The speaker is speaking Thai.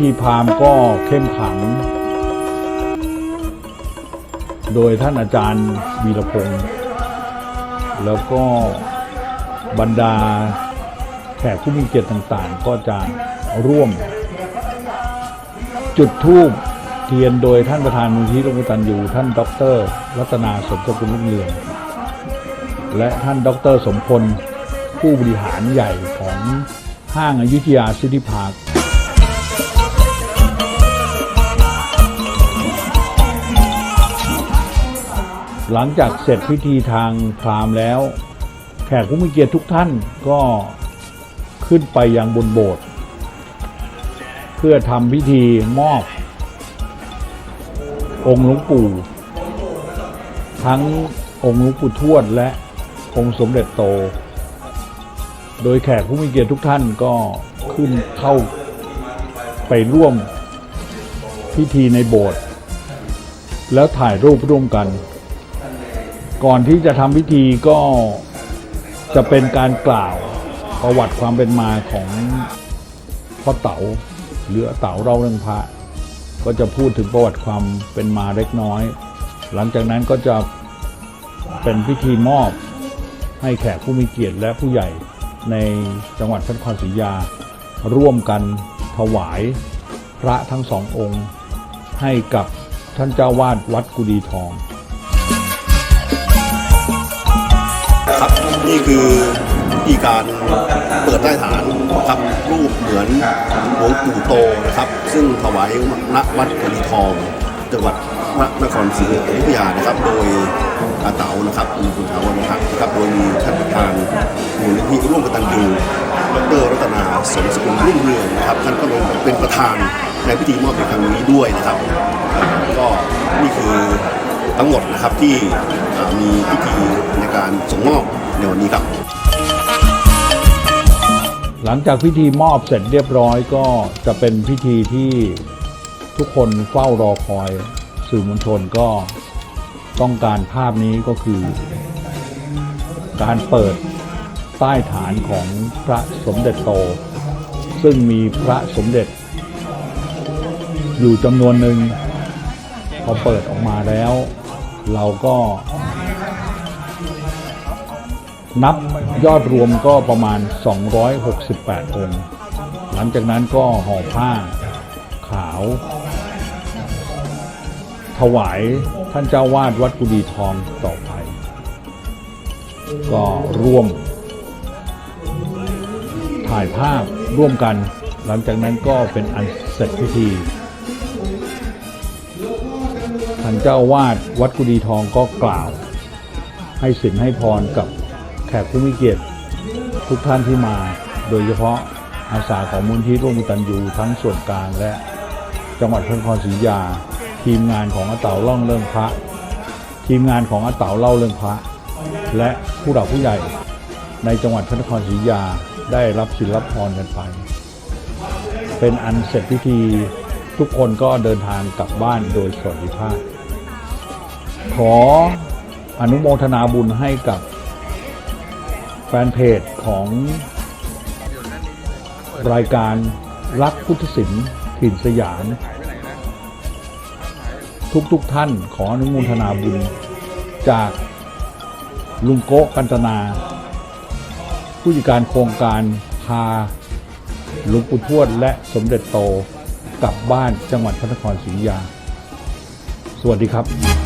ธีพราหมณ์ก็เข้มขัง โดยท่านอาจารย์วีรพงศ์แล้วก็บรรดาแขกผู้มีเกียรติต่างๆ ก็จะร่วม จุดทูบเทียนโดยท่านประธานมูลที่ร่วมกตันยูท่านด็อเตอร์รัตนาสมสกุลรุ่งเรืองและท่านด็อเตอร์สมพลผู้บริหารใหญ่ของห้างอายุทยาซิตี้พาร์ค หลังจากเสร็จพิธีทางพราหมณ์แล้ว แขกผู้มีเกียรติทุกท่านก็ขึ้นไปยังบนโบสถ์เพื่อทำพิธีมอบ องค์หลวงปู่ ทั้งองค์หลวงปู่ทวดและองค์สมเด็จโต โดยแขกผู้มีเกียรติทุกท่านก็ขึ้นเข้าไปร่วมพิธีในโบสถ์แล้วถ่ายรูปร่วมกัน ก่อนที่จะทำพิธีก็จะเป็นการกล่าวประวัติความเป็นมาของพ่อเต๋าหรือเต๋าเราเรื่องพระ ก็จะพูดถึงประวัติความเป็นมาเล็กน้อย หลังจากนั้นก็จะเป็นพิธีมอบให้แขกผู้มีเกียรติและผู้ใหญ่ในจังหวัดพระนครศรีอยุธยา ร่วมกันถวายพระทั้งสององค์ ให้กับท่านเจ้าวาดวัดกุดีทอง นี่คือพิธีการเปิดใต้ฐานครับรูปเหมือนหลวงปู่โตนะครับ ซึ่งถวายณวัดกรีทองจังหวัดพระนครศรีอยุธยานะครับ โดยอาเต๋านะครับมีคุณถาวรนะครับนะครับโดยมีท่านประธานมูลนิธิร่วมกตัญญูดรรัตนาสมสกุลรุ่งเรืองนะครับท่านก็เป็นประธานในพิธีมอบในครั้งนี้ด้วยนะครับ ก็นี่คือทั้งหมดนะครับที่มีพิธีในการส่งมอบ ในวันนี้ครับ หลังจากพิธีมอบเสร็จเรียบร้อยก็จะเป็นพิธีที่ทุกคนเฝ้ารอคอยสื่อมวลชนก็ต้องการภาพนี้ก็คือ การเปิดใต้ฐานของพระสมเด็จโต ซึ่งมีพระสมเด็จ อยู่จำนวนหนึ่งพอเปิดออกมาแล้ว เราก็ นับยอดรวมก็ประมาณ 268 องค์ หลังจากนั้นก็ห่อผ้าขาว ถวายท่านเจ้าวาดวัดกุดีทองต่อไป ก็ร่วม ถ่ายภาพร่วมกัน หลังจากนั้นก็เป็นอันเสร็จพิธีท่านเจ้าวาดวัดกุดีทองก็กล่าว ให้สินให้พรกับ แขกผู้มีเกียรติทุกท่านที่มา โดยเฉพาะอาสาของมูลที่ร่วมตันยูทั้งส่วนกลางและจังหวัดพระนครศรีอยุธยา ทีมงานของอาเต๋าล่าเรื่องพระ ทีมงานของอาเต๋าเล่าเรื่องพระ และผู้หลักผู้ใหญ่ในจังหวัดพระนครศรีอยุธยาได้รับศิลรับพรกันไป เป็นอันเสร็จพิธีทุกคนก็เดินทางกลับบ้านโดยสวัสดิภาพ ขออนุโมทนาบุญให้กับ แฟนเพจของรายการรักพุทธศิลป์ถิ่นสยามทุกๆทท่านขออนุโมทนาบุญ จากลุงโกะกันตนา ผู้จัดการโครงการพาหลวงปู่ทวดและสมเด็จโตกลับบ้านจังหวัดพระนครศรีอยุธยา สวัสดีครับ